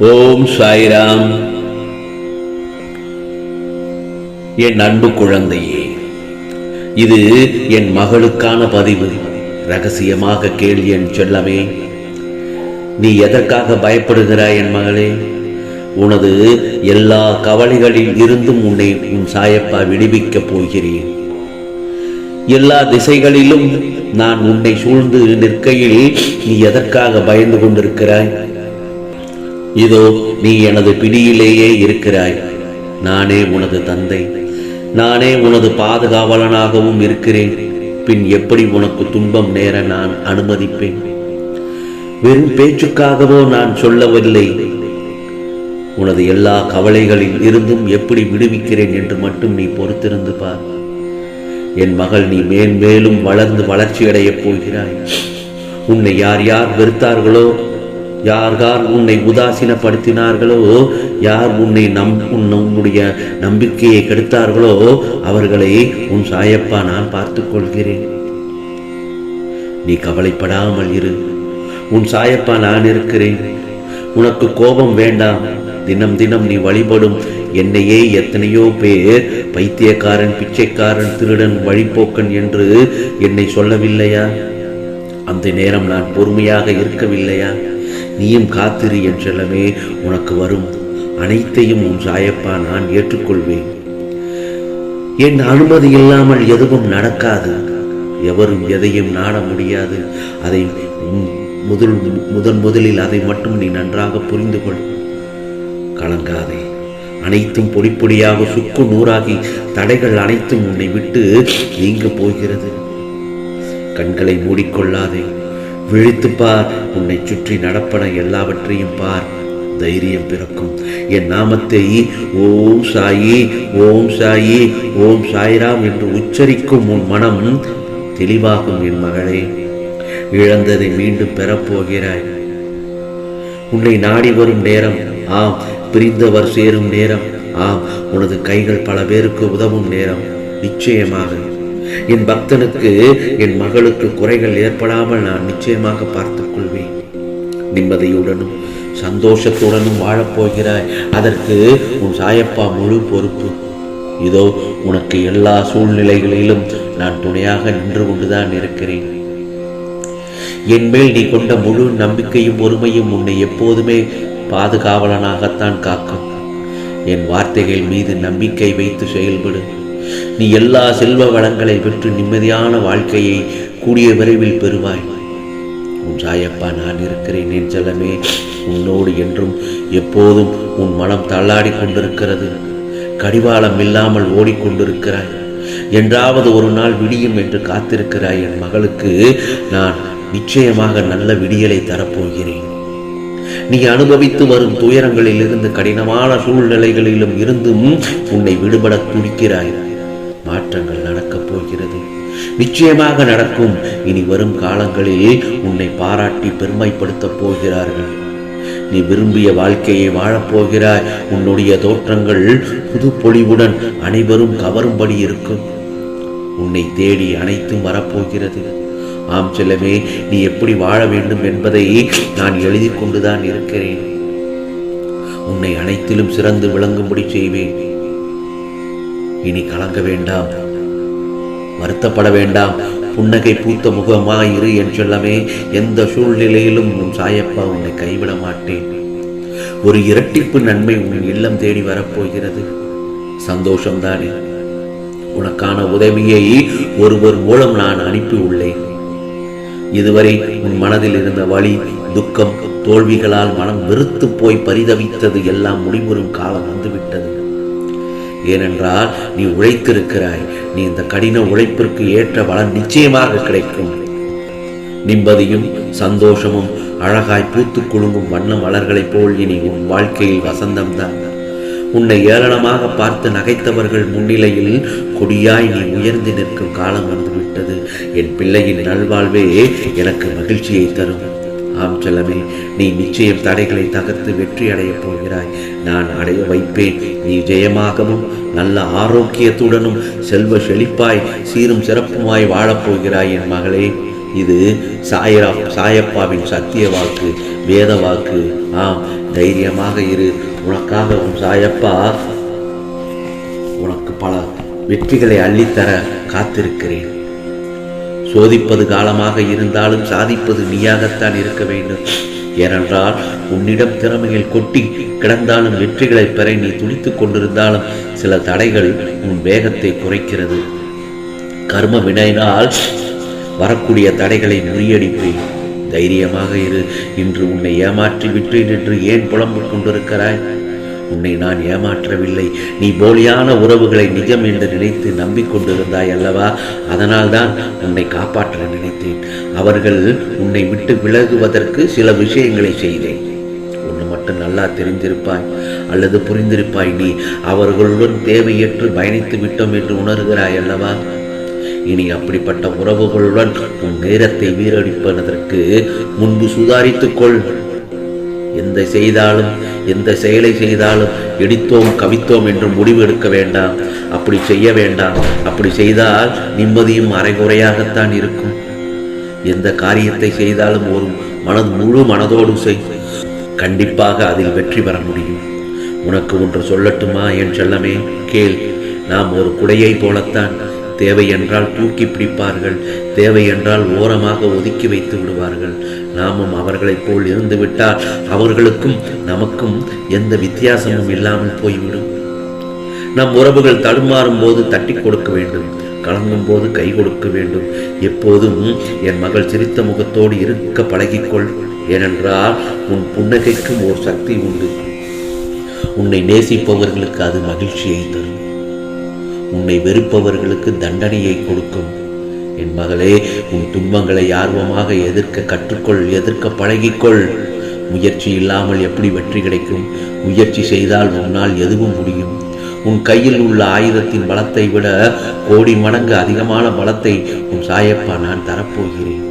ஓம் சாய்ராம். என் அன்பு குழந்தையே இது என் மகளுக்கான பதிவு. ரகசியமாக கேள் என் செல்லமே. நீ எதற்காக பயப்படுகிறாய் என் மகளே? உனது எல்லா கவலைகளில் இருந்தும் உன்னை உன் சாயப்பா விடுவிக்கப் போகிறேன். எல்லா திசைகளிலும் நான் உன்னை சூழ்ந்து நிற்கையில் நீ எதற்காக பயந்து கொண்டிருக்கிறாய்? இதோ நீ எனது பிடியிலேயே இருக்கிறாய். நானே உனது தந்தை. நானே உனது பாதுகாவலனாகவும் இருக்கிறேன். பின் எப்படி உனக்கு துன்பம் நேர நான் அனுமதிப்பேன்? வெறும் பேச்சுக்காகவோ நான் சொல்லவில்லை. உனது எல்லா கவலைகளில் இருந்தும் எப்படி விடுவிக்கிறேன் என்று மட்டும் நீ பொறுத்திருந்து பார். என் மகள் நீ மேன்மேலும் வளர்ந்து வளர்ச்சியடையப் போகிறாய். உன்னை யார் யார் வெறுத்தார்களோ யார் யார் உன்னை உதாசீனப்படுத்தினார்களோ? யார் உன்னை நம் உன் உன்னுடைய நம்பிக்கையை கெடுத்தார்களோ? அவர்களை உன் சாயப்பா நான் பார்த்து கொள்கிறேன் நீ கவலைப்படாமல் இரு. உன் சாயப்பா நான் இருக்கிறேன். உனக்கு கோபம் வேண்டாம். தினம் தினம் நீ வழிபடும் என்னையே எத்தனையோ பேர் பைத்தியக்காரன் பிச்சைக்காரன் திருடன் வழிபோக்கன் என்று என்னை சொல்லவில்லையா? அந்த நேரம் நான் பொறுமையாக இருக்கவில்லையா? நீயும் காத்திரு என் செல்லமே உனக்கு வரும் அனைத்தையும் உன் சாயப்பா நான் ஏற்றுக்கொள்வேன். என் அனுமதி இல்லாமல் எதுவும் நடக்காது. எவரும் எதையும் நாட முடியாது. அதை முதல் முதன் முதலில் அதை மட்டும் நீ நன்றாக புரிந்து கொள் கலங்காதே. அனைத்தும் பொடி பொடியாக சுக்கு நூறாகி தடைகள் அனைத்தும் உன்னை விட்டு நீங்க போகிறது. கண்களை மூடிக்கொள்ளாதே. விழித்து பார் உன்னை சுற்றி நடப்பன எல்லாவற்றையும் பார். தைரியம் பிறக்கும். என் நாமத்தை ஓம் சாயி ஓம் சாயி ஓம் சாய்ராம் என்று உச்சரிக்கும் உன் மனம் தெளிவாகும் என் மகளே. இழந்ததை மீண்டும் பெறப்போகிறாய். உன்னை நாடி வரும் நேரம் ஆம் பிரிந்தவர் சேரும் நேரம் ஆம் உனது கைகள் பல பேருக்கு உதவும் நேரம். நிச்சயமாக என் பக்தனுக்கு என் மகளுக்கு குறைகள் ஏற்படாமல் நான் நிச்சயமாக பார்த்துக் கொள்வேன். நிம்மதியுடனும் சந்தோஷத்துடனும் வாழப்போகிறாய். அதற்கு உன் சாயப்பா முழு பொறுப்பு. இதோ உனக்கு எல்லா சூழ்நிலைகளிலும் நான் துணையாக நின்று கொண்டுதான் இருக்கிறேன். என் மேல் நீ கொண்ட முழு நம்பிக்கையும் பொறுமையும் உன்னை எப்போதுமே பாதுகாவலனாகத்தான் காக்கும். என் வார்த்தைகள் மீது நம்பிக்கை வைத்து செயல்படு. நீ எல்லா செல்வ வளங்களை பெற்று நிம்மதியான வாழ்க்கையை கூடிய விரைவில் பெறுவாய். உன் சாயப்பா நான் இருக்கிறேன் என் செல்லமே. உன்னோடு என்றும் எப்போதும் உன் மனம் தள்ளாடி கொண்டிருக்கிறது. கடிவாளம் இல்லாமல் ஓடிக்கொண்டிருக்கிறாய். என்றாவது ஒரு நாள் விடியும் என்று காத்திருக்கிறாய். என் மகளுக்கு நான் நிச்சயமாக நல்ல விடியலை தரப்போகிறேன். நீ அனுபவித்து வரும் துயரங்களில் இருந்து கடினமான சூழ்நிலைகளிலும் இருந்தும் உன்னை விடுபட துடிக்கிறாய். மாற்றங்கள் நடக்கப் போகிறது. நிச்சயமாக நடக்கும். இனி வரும் காலங்களில் உன்னை பாராட்டி பெருமைப்படுத்தப் போகிறார்கள். நீ விரும்பிய வாழ்க்கையை வாழப்போகிறாய் உன்னுடைய தோற்றங்கள் புது பொலிவுடன் அனைவரும் கவரும்படி இருக்கும். உன்னை தேடி அனைத்தும் வரப்போகிறது. ஆம் செல்லமே நீ எப்படி வாழ வேண்டும் என்பதை நான் எழுதி கொண்டுதான் இருக்கிறேன். உன்னை அனைத்திலும் சிறந்து விளங்கும்படி செய்வேன். இனி கலங்க வேண்டாம். வருத்தப்பட வேண்டாம். புன்னகை பூத்த முகமாயிரு என் சொல்லமே. எந்த சூழ்நிலையிலும் உன் சாயப்பா உன்னை கைவிட மாட்டேன். ஒரு இரட்டிப்பு நன்மை உன் இல்லம் தேடி வரப்போகிறது. சந்தோஷம்தானே. உனக்கான உதவியை ஒருவர் மூலம் நான் அனுப்பி உள்ளேன். இதுவரை உன் மனதில் இருந்த வலி துக்கம் தோல்விகளால் மனம் வெறுத்து போய் பரிதவித்தது எல்லாம் முடிவுறும் காலம் வந்துவிட்டது. ஏனென்றால் நீ உழைத்திருக்கிறாய். நீ இந்த கடின உழைப்பிற்கு ஏற்ற பலன் நிச்சயமாக கிடைக்கும். நிம்மதியும் சந்தோஷமும் அழகாய் பூத்து குலுங்கும் வண்ண மலர்களைப் போல் இனி உன் வாழ்க்கையில் வசந்தம்தான் உன்னை ஏளனமாக பார்த்து நகைத்தவர்கள் முன்னிலையில் கொடியாய் நீ உயர்ந்து நிற்கும் காலம் வந்துவிட்டது. என் பிள்ளையின் நல்வாழ்வே எனக்கு மகிழ்ச்சியை தரும். ஆம் செல்லமே நீ நிச்சயம் தடைகளை தகர்த்து வெற்றி அடையப் போகிறாய். நான் அடைய வைப்பேன். நீ ஜெயமாகவும் நல்ல ஆரோக்கியத்துடனும் செல்வ செழிப்பாய் சீரும் சிறப்புமாய் வாழப்போகிறாய் என் மகளே. இது சாயரா சாயப்பாவின் சத்திய வாக்கு வேத வாக்கு. ஆம் தைரியமாக இரு. உனக்காக உன் சாயப்பா. உனக்கு பல வெற்றிகளை அள்ளித்தர காத்திருக்கிறேன். சோதிப்பது காலமாக இருந்தாலும் சாதிப்பது நீயாகத்தான் இருக்க வேண்டும். ஏனென்றால் உன்னிடம் திறமையில் கொட்டி கிடந்தாலும் வெற்றிகளை பெற நீ துடித்துக் கொண்டிருந்தாலும் சில தடைகள் உன் வேகத்தை குறைக்கிறது. கர்ம வினையினால் வரக்கூடிய தடைகளை முறியடிப்பேன். தைரியமாக இரு இன்று உன்னை ஏமாற்றி விட்டேன் என்று ஏன் புலம்பிக் கொண்டிருக்கிறாய்? உன்னை நான் ஏமாற்றவில்லை. நீ போலியான உறவுகளை நிஜம் என்று நினைத்து நம்பிக்கொண்டிருந்தாய் அல்லவா? அதனால்தான் உன்னை காப்பாற்ற நினைத்தேன். அவர்கள் உன்னை விட்டு விலகுவதற்கு சில விஷயங்களை செய்தேன். மட்டும் நல்லா தெரிந்திருப்பாய் அல்லது புரிந்திருப்பாய் நீ. அவர்களுடன் தேவையற்று பயணித்து விட்டோம் என்று உணர்கிறாய் அல்லவா? இனி அப்படிப்பட்ட உறவுகளுடன் உன் நேரத்தை வீரடிப்பதற்கு முன்பு சுதாரித்துக் கொள் எந்த செய்தாலும் எந்த செயலை செய்தாலும் இடித்தோம் கவித்தோம் என்று முடிவு எடுக்க வேண்டாம். அப்படி செய்ய வேண்டாம். அப்படி செய்தால் நிம்மதியும் அரைகுறையாகத்தான் இருக்கும். எந்த காரியத்தை செய்தாலும் ஒரு மனது முழு மனதோடு செய். கண்டிப்பாக அதில் வெற்றி பெற முடியும். உனக்கு ஒன்று சொல்லட்டுமா என் செல்லமே? கேள். நாம் ஒரு குடையை போலத்தான். தேவை என்றால் தூக்கி பிடிப்பார்கள். தேவை என்றால் ஓரமாக ஒதுக்கி வைத்து விடுவார்கள். நாமும் அவர்களைப் போல் இருந்துவிட்டால் அவர்களுக்கும் நமக்கும் எந்த வித்தியாசமும் இல்லாமல் போய்விடும். நம் உறவுகள் தடுமாறும் போது தட்டி கொடுக்க வேண்டும். கலங்கும் போது கை கொடுக்க வேண்டும். எப்போதும் என் மகள் சிரித்த முகத்தோடு இருக்க பழகிக்கொள். ஏனென்றால் உன் புன்னகைக்கும் ஒரு சக்தி உண்டு. உன்னை நேசிப்பவர்களுக்கு அது மகிழ்ச்சியை தரும். உன்னை வெறுப்பவர்களுக்கு தண்டனையை கொடுக்கும். என் மகளே உன் துன்பங்களை ஆர்வமாக எதிர்க்க கற்றுக்கொள் எதிர்க்க பழகிக்கொள். முயற்சி இல்லாமல் எப்படி வெற்றி கிடைக்கும்? முயற்சி செய்தால் உன்னால் எதுவும் முடியும். உன் கையில் உள்ள ஆயுதத்தின் பலத்தை விட கோடி மடங்கு அதிகமான பலத்தை உன் சாயப்பா நான் தரப்போகிறேன்.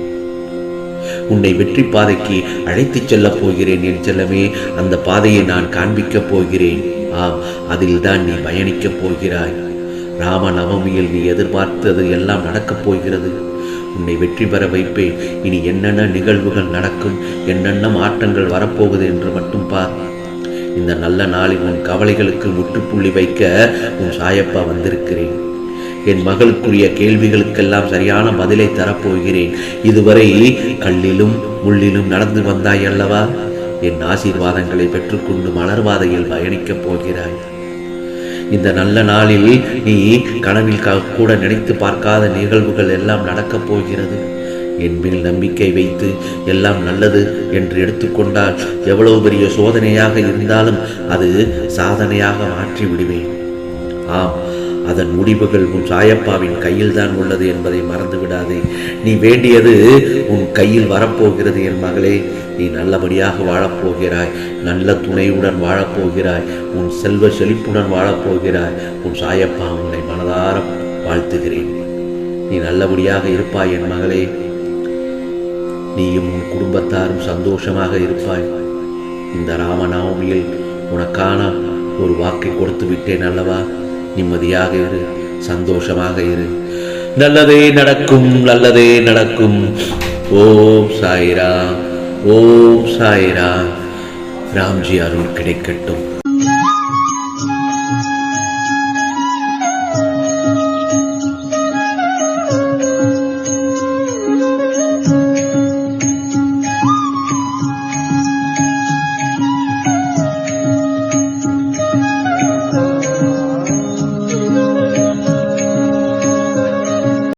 உன்னை வெற்றி பாதைக்கு அழைத்துச் செல்லப் போகிறேன் என் செல்லமே. அந்த பாதையை நான் காண்பிக்கப் போகிறேன். ஆம் அதில்தான் நீ பயணிக்கப் போகிறாய். ராமநவமியில் நீ எதிர்பார்த்தது எல்லாம் நடக்கப் போகிறது. உன்னை வெற்றி பெற வைப்பேன். இனி என்னென்ன நிகழ்வுகள் நடக்கும்? என்னென்ன மாற்றங்கள் வரப்போகுது என்று மட்டும் பார். இந்த நல்ல நாளில் உன் கவலைகளுக்கு முற்றுப்புள்ளி வைக்க உன் சாயப்பா வந்திருக்கிறேன். என் மகளுக்குரிய கேள்விகளுக்கெல்லாம் சரியான பதிலை தரப்போகிறேன். இதுவரை கல்லிலும் முள்ளிலும் நடந்து வந்தாய் அல்லவா? என் ஆசீர்வாதங்களை பெற்றுக்கொண்டு மலர்வாதையில் பயணிக்கப் போகிறாய். இந்த நல்ல நாளில் நீ கனவில் கூட நினைத்து பார்க்காத நிகழ்வுகள் எல்லாம் நடக்கப் போகிறது. என்பில் நம்பிக்கை வைத்து எல்லாம் நல்லது என்று எடுத்துக்கொண்டால் எவ்வளவு பெரிய சோதனையாக இருந்தாலும் அது சாதனையாக மாற்றி விடுவேன் ஆம் அதன் முடிவுகள் உன் சாயப்பாவின் கையில் தான் உள்ளது என்பதை மறந்து விடாதே நீ வேண்டியது உன் கையில் வரப்போகிறது என் மகளே. நீ நல்லபடியாக வாழப்போகிறாய். நல்ல துணையுடன் வாழப்போகிறாய். உன் செல்வ செழிப்புடன் வாழப்போகிறாய். உன் சாயப்பா உன்னை மனதார வாழ்த்துகிறேன். நீ நல்லபடியாக இருப்பாய் என் மகளே. நீயும் உன் குடும்பத்தாரும் சந்தோஷமாக இருப்பாய். இந்த ராமநவமியில் உனக்கான ஒரு வாக்கை கொடுத்து விட்டேன் அல்லவா? நிம்மதியாக இரு சந்தோஷமாக இரு. நல்லதே நடக்கும் நல்லதே நடக்கும். ஓம் சாய்ராம் ஓம் சாய்ராம் ராம்ஜி அருள் கிடைக்கட்டும்.